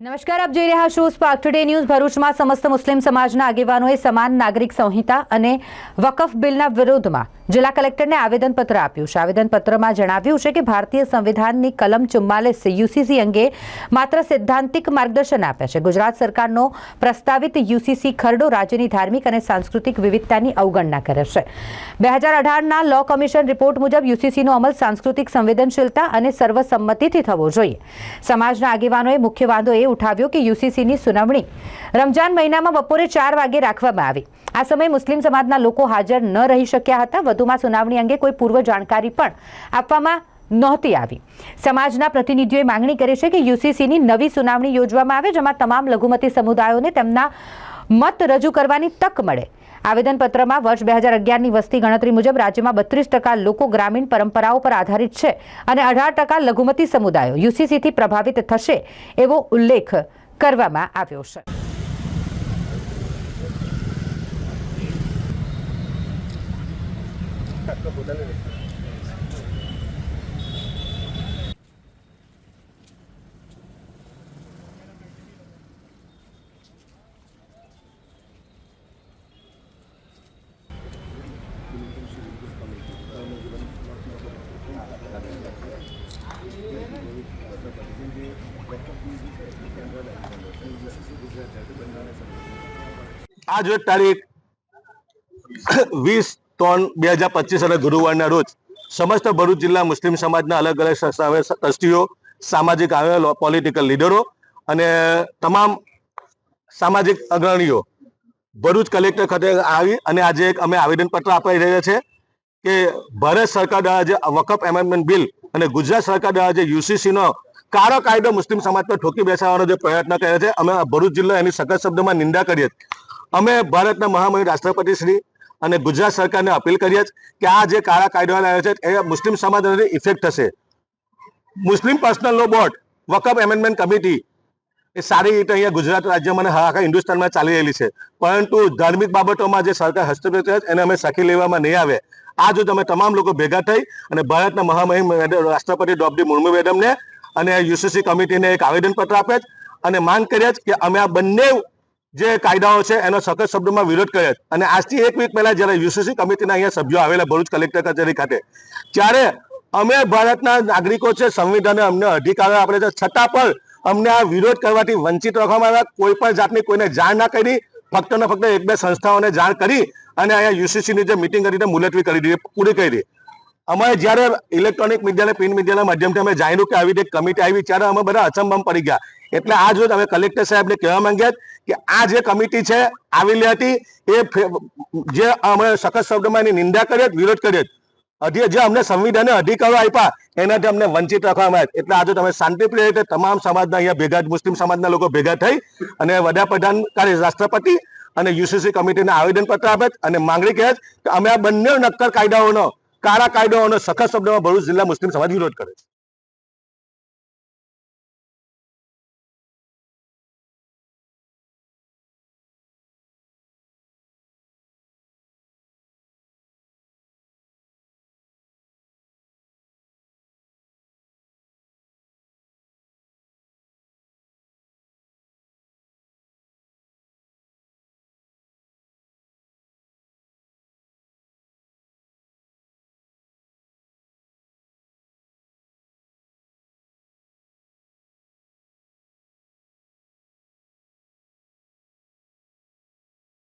નમસ્કાર, આપ જોઈ રહ્યા છો સ્પાર્ક ટુડે ન્યૂઝ ભરૂચમાં સમસ્ત મુસ્લિમ સમાજના આગેવાનોએ સમાન નાગરિક સંહિતા અને વકફ બિલના વિરોધમાં જિલ્લા કલેક્ટરને આવેદનપત્ર આપ્યું છે. આવેદનપત્રમાં જણાવ્યું છે કે ભારતીય સંવિધાનની કલમ ચુમ્માલીસ યુસીસી અંગે માત્ર સિદ્ધાંતિક માર્ગદર્શન આપે છે. ગુજરાત સરકારનો પ્રસ્તાવિત યુસીસી ખરડો રાજ્યની ધાર્મિક અને સાંસ્કૃતિક વિવિધતાની અવગણના કરે છે. બે હજાર અઢારના લો કમિશન રિપોર્ટ મુજબ યુસીસીનો અમલ સાંસ્કૃતિક સંવેદનશીલતા અને સર્વસંમતિથી થવો જોઈએ. સમાજના આગેવાનોએ મુખ્ય વાંધો એ ઉઠાવ્યો કે યુસીસીની સુનાવણી રમજાન મહિનામાં બપોરે ચાર વાગે રાખવામાં આવી. આ સમયે મુસ્લિમ સમાજના લોકો હાજર ન રહી શક્યા હતા. વધુમાં સુનાવણી અંગે કોઈ પૂર્વ જાણકારી પણ આપવામાં નહોતી આવી. સમાજના પ્રતિનિધિઓએ માંગણી કરી છે કે યુસીસીની નવી સુનાવણી યોજવામાં આવે, જેમાં તમામ લઘુમતી સમુદાયોને તેમના મત રજૂ કરવાની તક મળે. આવેદનપત્રમાં વર્ષ બે હજાર અગિયારની વસ્તી ગણતરી મુજબ રાજ્યમાં બત્રીસ ટકા લોકો ગ્રામીણ પરંપરાઓ પર આધારિત છે અને અઢાર ટકા લઘુમતી સમુદાયો યુસીસીથી પ્રભાવિત થશે એવો ઉલ્લેખ કરવામાં આવ્યો છે. આજ રોજ તારીખ વીસ ત્રણ બે હજાર પચીસ અને ગુરુવારના રોજ સમસ્ત ભરૂચ જિલ્લા મુસ્લિમ સમાજના અલગ અલગ ટ્રસ્ટીઓ સામાજિક આવેલો પોલિટિકલ લીડરો અને તમામ સામાજિક અગ્રણીઓ ભરૂચ કલેક્ટર ખાતે આવી અને આજે એક અમે આવેદનપત્ર આપી રહ્યા છે કે ભારત સરકાર દ્વારા જે વકફ એમેન્ડમેન્ટ બિલ અને ગુજરાત સરકાર દ્વારા જે યુસીસીનો કાળો કાયદો મુસ્લિમ સમાજ પર ઠોકી બેસાડવાનો જે પ્રયત્ન કર્યો છે, અમે ભરૂચ જિલ્લો એની સખત શબ્દોમાં નિંદા કરીએ અમે ભારતના મહામહિમ રાષ્ટ્રપતિ શ્રી અને ગુજરાત સરકારને અપીલ કરીએ કે આ જે કાળા કાયદો લાવ્યો છે, એ મુસ્લિમ સમાજ ઇફેક્ટ થશે. Muslim personal law board Waqf amendment committee એ સારી રીતે અહીંયા ગુજરાત રાજ્યમાં અને આખા હિન્દુસ્તાનમાં ચાલી રહેલી છે. પરંતુ ધાર્મિક બાબતોમાં જે સરકાર હસ્તક્ષેપ કરે એને અમે સખી લેવામાં નહીં આવે. આ જો તમે તમામ લોકો ભેગા થઈ અને ભારતના મહામહિમ રાષ્ટ્રપતિ દ્રૌપદી મુર્મુ મેડમને અને યુસીસી કમિટીને એક આવેદનપત્ર આપે અને માંગ કરીએ કે અમે આ બંને જે કાયદાઓ છે, એનો સખત શબ્દોમાં વિરોધ કર્યો અને આજથી એક વીક પહેલા જ્યારે યુસીસી કમિટીના અહીંયા સભ્યો આવેલા ભરૂચ કલેક્ટર કચેરી ખાતે, ત્યારે અમે ભારતના નાગરિકો છે, સંવિધાને અમને અધિકારો આપણે છે, છતાં પણ અમને આ વિરોધ કરવાથી વંચિત રાખવામાં આવ્યા. કોઈ પણ જાતની કોઈને જાણ ના કરી ફક્ત ને ફક્ત એક બે સંસ્થાઓને જાણ કરી અને અહીંયા યુસીસીની જે મિટિંગ કરી મુલતવી કરી દીધી, પૂરી કરી દીધી. અમારે જ્યારે ઇલેક્ટ્રોનિક મીડિયા પ્રિન્ટ મીડિયાના માધ્યમથી અમે જાણ્યું કે આવી રીતે કમિટી આવી, ત્યારે અમે બધા અચંબમ પડી ગયા. એટલે આજ રોજ અમે કલેક્ટર સાહેબને કહેવા માંગ્યા કે આ જે કમિટી છે આવેલી હતી, એ જે અમે સખત શબ્દમાં એની નિંદા કરીએ વિરોધ કરીએ અધિ જે અમને સંવિધાને અધિકારો આપ્યા, એનાથી અમને વંચિત રાખવામાં આવ્યા. એટલે આજે તમે શાંતિપ્રિય રીતે તમામ સમાજના અહીંયા ભેગા, મુસ્લિમ સમાજના લોકો ભેગા થઈ અને વડાપ્રધાન કાર્ય રાષ્ટ્રપતિ અને યુસીસી કમિટીને આવેદનપત્ર આપે અને માંગણી કહે કે અમે આ બંને નક્કર કાયદાઓનો, કાળા કાયદાઓનો સખત શબ્દોમાં ભરૂચ જિલ્લા મુસ્લિમ સમાજ વિરોધ કરે છે.